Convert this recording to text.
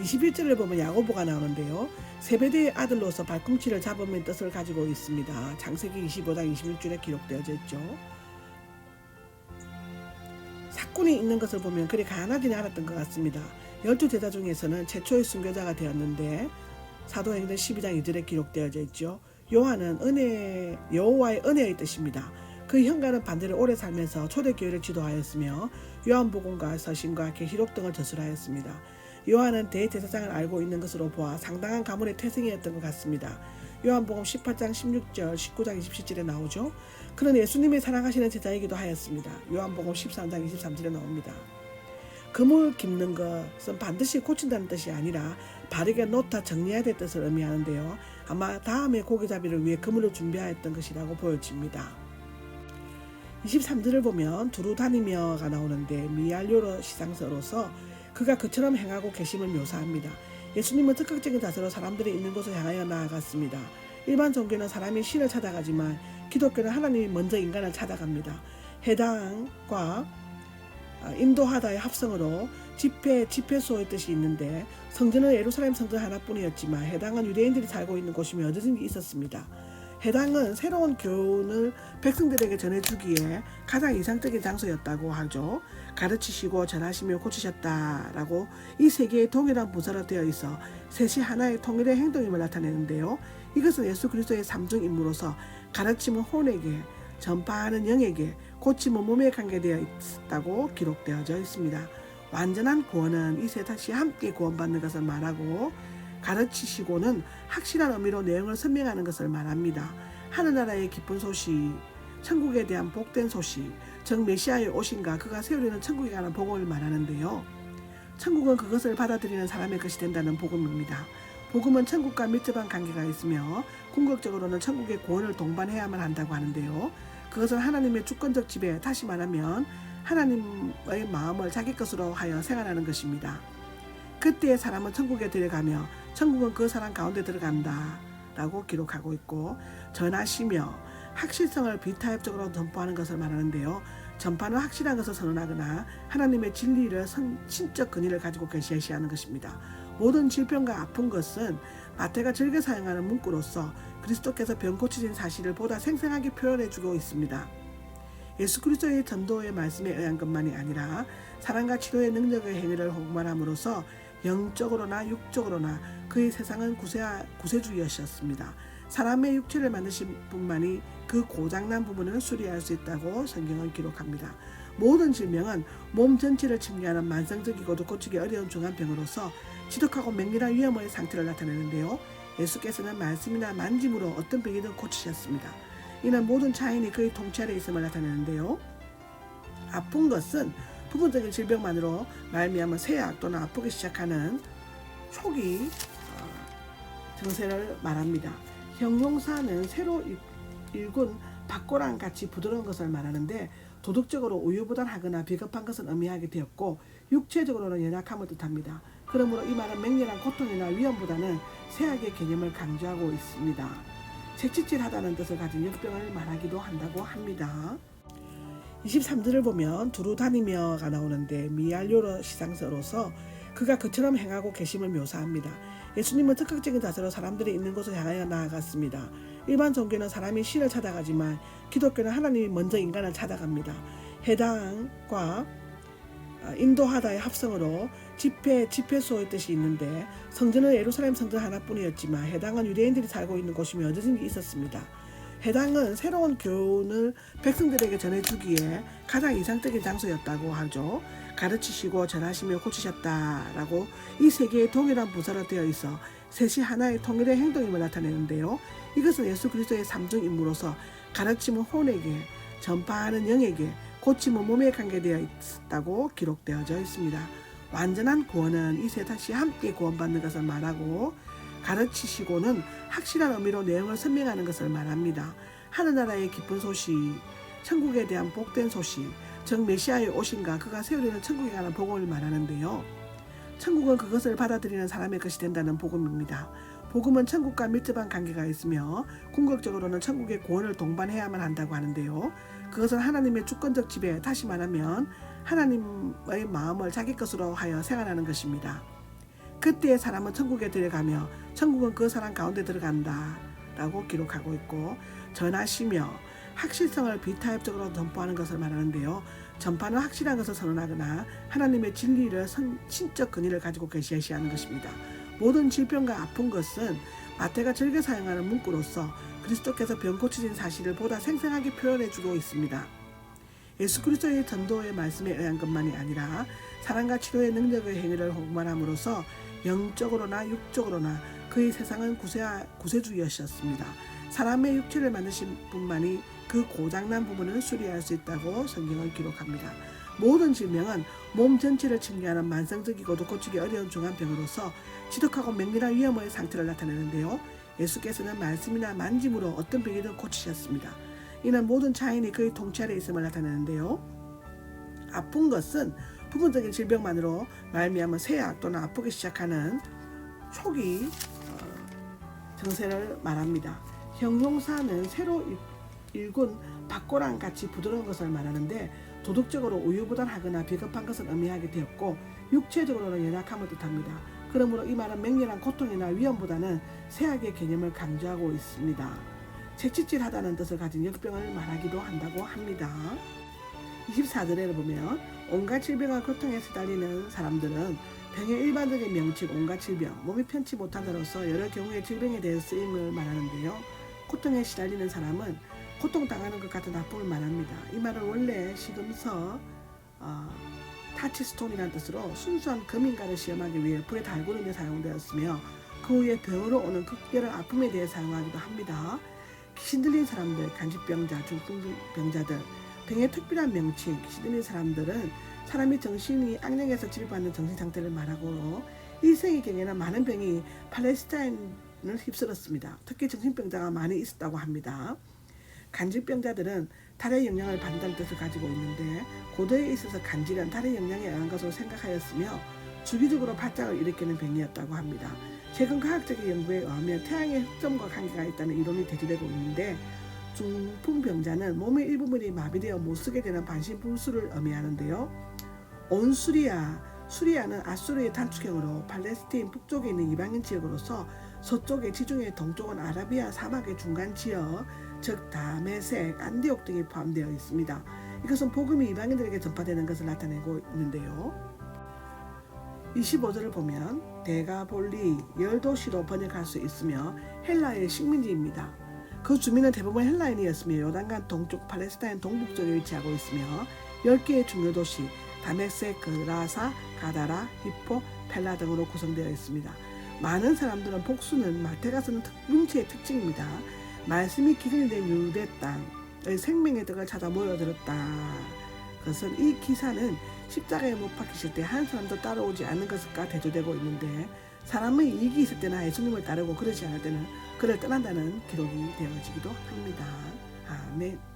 21절을 보면 야고보가 나오는데요. 세베대의 아들로서 발꿈치를 잡으면 뜻을 가지고 있습니다. 장세기 25장 26절에 기록되어져 있죠. 사건이 있는 것을 보면 그리 가난하지는 않았던 것 같습니다. 열두 제자 중에서는 최초의 순교자가 되었는데 사도행전 12장 2절에 기록되어져 있죠. 요한은 은혜 여호와의 은혜의 뜻입니다. 그 현가는 반대로 오래 살면서 초대교회를 지도하였으며 요한복음과 서신과 계시록 등을 저술하였습니다. 요한은 대제사장을 알고 있는 것으로 보아 상당한 가문의 태생이었던 것 같습니다. 요한복음 18장 16절, 19장 27절에 나오죠. 그는 예수님의 사랑하시는 제자이기도 하였습니다. 요한복음 13장 23절에 나옵니다. 금을 깁는 것은 반드시 고친다는 뜻이 아니라 바르게 놓다 정리해야 될 뜻을 의미하는데요. 아마 다음에 고기잡이를 위해 그물을 준비하였던 것이라고 보여집니다. 23절을 보면 두루 다니며가 나오는데 미알료로 시상서로서 그가 그처럼 행하고 계심을 묘사합니다. 예수님은 적극적인 자세로 사람들이 있는 곳을 향하여 나아갔습니다. 일반 종교는 사람이 신을 찾아가지만 기독교는 하나님이 먼저 인간을 찾아갑니다. 해당과 아, 인도하다의 합성으로 집회, 집회소의 뜻이 있는데 성전은 예루살렘 성전 하나뿐이었지만 해당은 유대인들이 살고 있는 곳이며 여전히 있었습니다. 해당은 새로운 교훈을 백성들에게 전해주기에 가장 이상적인 장소였다고 하죠. 가르치시고 전하시며 고치셨다라고 이 세 개의 동일한 부사로 되어 있어 셋이 하나의 통일의 행동임을 나타내는데요. 이것은 예수 그리스도의 삼중 임무로서 가르침은 혼에게, 전파하는 영에게, 고침은 몸에 관계되어 있다고 기록되어져 있습니다. 완전한 구원은 이 셋이 함께 구원받는 것을 말하고 가르치시고는 확실한 의미로 내용을 설명하는 것을 말합니다. 하늘나라의 기쁜 소식, 천국에 대한 복된 소식, 즉 메시아의 오신과 그가 세우려는 천국에 관한 복음을 말하는데요. 천국은 그것을 받아들이는 사람의 것이 된다는 복음입니다. 복음은 천국과 밀접한 관계가 있으며 궁극적으로는 천국의 구원을 동반해야만 한다고 하는데요. 그것은 하나님의 주권적 지배, 다시 말하면 하나님의 마음을 자기 것으로 하여 생활하는 것입니다. 그때의 사람은 천국에 들어가며 천국은 그 사람 가운데 들어간다 라고 기록하고 있고 전하시며 확실성을 비타협적으로 전파하는 것을 말하는데요. 전파는 확실한 것을 선언하거나 하나님의 진리를 선, 신적 근위를 가지고 계시하는 것입니다. 모든 질병과 아픈 것은 마태가 즐겨 사용하는 문구로서 그리스도께서 병 고치신 사실을 보다 생생하게 표현해 주고 있습니다. 예수 그리스도의 전도의 말씀에 의한 것만이 아니라 사랑과 치료의 능력의 행위를 홍보함으로써 영적으로나 육적으로나 그의 세상은 구세, 구세주의였습니다. 사람의 육체를 만드신 분만이 그 고장난 부분을 수리할 수 있다고 성경은 기록합니다. 모든 질병은 몸 전체를 침략하는 만성적이고도 고치기 어려운 중환병으로서 지독하고 맹렬한 위험의 상태를 나타내는데요. 예수께서는 말씀이나 만짐으로 어떤 병이든 고치셨습니다. 이는 모든 차인이 그의 통치 아래 있음을 나타내는데요. 아픈 것은 부분적인 질병만으로 말미암아 쇠약 또는 아프기 시작하는 초기 어, 증세를 말합니다. 형용사는 새로 일군 박고랑 같이 부드러운 것을 말하는데 도덕적으로 우유부단 하거나 비겁한 것을 의미하게 되었고 육체적으로는 연약함을 뜻합니다. 그러므로 이 말은 맹렬한 고통이나 위험보다는 쇠약의 개념을 강조하고 있습니다. 색칠질하다는 뜻을 가진 역병을 말하기도 한다고 합니다. 23절을 보면 두루 다니며가 나오는데 미알료로 시상서로서 그가 그처럼 행하고 계심을 묘사합니다. 예수님은 적극적인 자세로 사람들이 있는 곳을 향하여 나아갔습니다. 일반 종교는 사람이 신을 찾아가지만 기독교는 하나님이 먼저 인간을 찾아갑니다. 해당과 인도하다의 합성으로 집회, 집회소의 뜻이 있는데 성전은 예루살렘 성전 하나뿐이었지만 해당은 유대인들이 살고 있는 곳이며 여전히 있었습니다. 해당은 새로운 교훈을 백성들에게 전해주기에 가장 이상적인 장소였다고 하죠. 가르치시고 전하시며 고치셨다라고 이 세 개의 동일한 부사로 되어 있어 셋이 하나의 통일의 행동임을 나타내는데요. 이것은 예수 그리스도의 삼중 임무로서 가르침은 혼에게, 전파하는 영에게, 고침은 몸에 관계되어 있다고 기록되어져 있습니다. 완전한 구원은 이 셋이 함께 구원받는 것을 말하고 가르치시고는 확실한 의미로 내용을 설명하는 것을 말합니다. 하늘나라의 기쁜 소식, 천국에 대한 복된 소식, 즉 메시아의 오신과 그가 세우려는 천국에 관한 복음을 말하는데요. 천국은 그것을 받아들이는 사람의 것이 된다는 복음입니다. 복음은 천국과 밀접한 관계가 있으며 궁극적으로는 천국의 구원을 동반해야만 한다고 하는데요. 그것은 하나님의 주권적 지배, 다시 말하면 하나님의 마음을 자기 것으로 하여 생활하는 것입니다. 그때의 사람은 천국에 들어가며 천국은 그 사람 가운데 들어간다. 라고 기록하고 있고 전하시며 확실성을 비타협적으로 전파하는 것을 말하는데요. 전파는 확실한 것을 선언하거나 하나님의 진리를 선, 신적 근위를 가지고 계시하는 것입니다. 모든 질병과 아픈 것은 마태가 즐겨 사용하는 문구로서 그리스도께서 병 고치신 사실을 보다 생생하게 표현해 주고 있습니다. 예수 그리스도의 전도의 말씀에 의한 것만이 아니라 사랑과 치료의 능력의 행위를 호만함으로써 영적으로나 육적으로나 그의 세상은 구세, 구세주였었습니다. 사람의 육체를 만드신 분만이 그 고장난 부분을 수리할 수 있다고 성경은 기록합니다. 모든 질병은 몸 전체를 침략하는 만성적이고도 고치기 어려운 중환병으로서 지독하고 맹렬한 위험의 상태를 나타내는데요. 예수께서는 말씀이나 만짐으로 어떤 병이든 고치셨습니다. 이는 모든 자인이 그의 통치 아래 있음을 나타내는데요. 아픈 것은 부분적인 질병만으로 말미암아 쇠약 또는 아프기 시작하는 초기 어, 증세를 말합니다. 형용사는 새로 일- 일군 박고랑 같이 부드러운 것을 말하는데 도덕적으로 우유부단하거나 비겁한 것을 의미하게 되었고 육체적으로는 연약함을 뜻합니다. 그러므로 이 말은 맹렬한 고통이나 위험보다는 쇠약의 개념을 강조하고 있습니다. 채찍질하다는 뜻을 가진 역병을 말하기도 한다고 합니다. 24절에 보면 온갖 질병과 고통에 시달리는 사람들은 병의 일반적인 명칭 온갖 질병, 몸이 편치 못하다로서 여러 경우의 질병에 대해 쓰임을 말하는데요. 고통에 시달리는 사람은 고통당하는 것 같은 아픔을 말합니다. 이 말은 원래 시금서 어, 타치스톤이라는 뜻으로 순수한 금인가를 시험하기 위해 불에 달구름에 사용되었으며 그 후에 병으로 오는 극렬한 아픔에 대해 사용하기도 합니다. 귀신 들린 사람들, 간질병자, 중풍병자들, 병의 특별한 명칭, 귀신 들린 사람들은 사람이 정신이 악령에서 치료받는 정신 상태를 말하고 일생의 경에는 많은 병이 팔레스타인을 휩쓸었습니다. 특히 정신병자가 많이 있었다고 합니다. 간질병자들은 달의 영향을 받는다는 뜻을 가지고 있는데 고도에 있어서 간질은 달의 영향에 의한 것으로 생각하였으며 주기적으로 발작을 일으키는 병이었다고 합니다. 최근 과학적인 연구에 의하면 태양의 흑점과 관계가 있다는 이론이 대두되고 있는데 중풍병자는 몸의 일부분이 마비되어 못쓰게 되는 반신불수를 의미하는데요. 온수리아, 수리아는 아수르의 단축형으로 팔레스틴 북쪽에 있는 이방인 지역으로서 서쪽의 지중해 동쪽은 아라비아 사막의 중간 지역, 즉 다메섹, 안디옥 등이 포함되어 있습니다. 이것은 복음이 이방인들에게 전파되는 것을 나타내고 있는데요. 25절을 보면 대가볼리 열도시로 번역할 수 있으며 헬라의 식민지입니다. 그 주민은 대부분 헬라인이었으며 요단강 동쪽 팔레스타인 동북쪽에 위치하고 있으며 10개의 중요 도시 다메섹, 라사, 가다라, 히포, 펠라 등으로 구성되어 있습니다. 많은 사람들은 복수는 마태가 쓰는 특, 문체의 특징입니다. 말씀이 기준이 된 유대 땅의 생명의 떡을 찾아 모여들었다. 그것은 이 기사는 십자가에 못 박히실 때 한 사람도 따라오지 않는 것과 대조되고 있는데 사람의 이익이 있을 때나 예수님을 따르고 그러지 않을 때는 그를 떠난다는 기록이 되어지기도 합니다. 아멘.